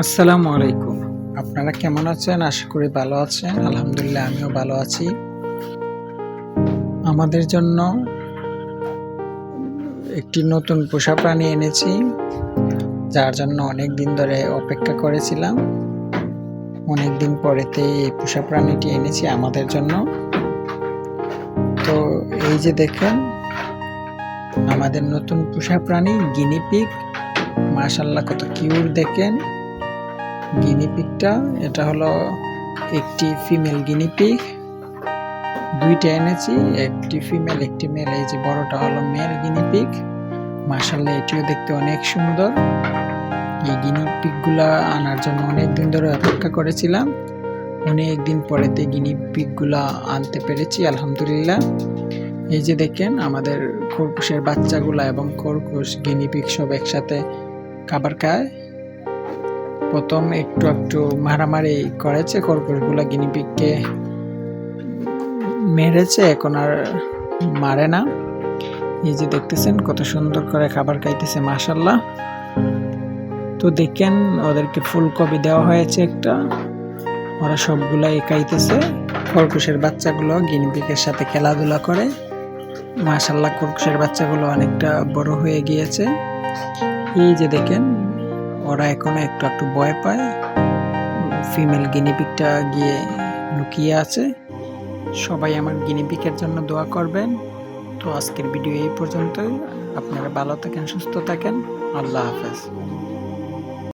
আসসালামু আলাইকুম। আপনারা কেমন আছেন? আশা করি ভালো আছেন। আলহামদুলিল্লাহ, আমিও ভালো আছি। আমাদের জন্য একটি নতুন পোষা প্রাণী এনেছি, যার জন্য অনেক দিন ধরে অপেক্ষা করেছিলাম। অনেক দিন পরেতে এই পোষা প্রাণীটি এনেছি আমাদের জন্য। তো এই যে দেখেন, আমাদের নতুন পোষা প্রাণী, গিনিপিগ। মাশাল্লাহ কত কিউর দেখেন। গিনিপিগটা এটা হলো একটি ফিমেল গিনিপিগ দুইটা এনেছি, একটি ফিমেল, একটি মেল। এই যে বড়টা হলো মেল গিনিপিগ মাশাল্লাহ এটিও দেখতে অনেক সুন্দর। এই গিনিপিগগুলা আনার জন্য অনেক দিন ধরে অপেক্ষা করেছিলাম। অনেক দিন পরেতে গিনিপিগগুলা আনতে পেরেছি, আলহামদুলিল্লাহ। এই যে দেখেন, আমাদের খরগোশের বাচ্চাগুলা এবং খরগোশ গিনিপিগ সব একসাথে খাবার খায়। প্রথম একটু একটু মারামারি করেছে খরগোশগুলা গিনিপিগকে মেরেছে, এখন আর মারে না। এই যে দেখতেছেন কত সুন্দর করে খাবার খাইতেছে মাশাল্লাহ তো দেখেন ওদেরকে ফুলকপি দেওয়া হয়েছে একটা, ওরা সবগুলাই খাইতেছে। খরগোশের বাচ্চাগুলো গিনিপিগের সাথে খেলাধুলা করে। মাশাল্লাহ খরগোশের বাচ্চাগুলো অনেকটা বড় হয়ে গিয়েছে। এই যে দেখেন ওরা এখনও একটু একটু ভয় পায়। ফিমেল গিনিপিকটা গিয়ে লুকিয়ে আছে। সবাই আমার গিনিপিকের জন্য দোয়া করবেন। তো আজকের ভিডিও এই পর্যন্তই। আপনারা ভালো থাকেন, সুস্থ থাকেন। আল্লাহ হাফেজ।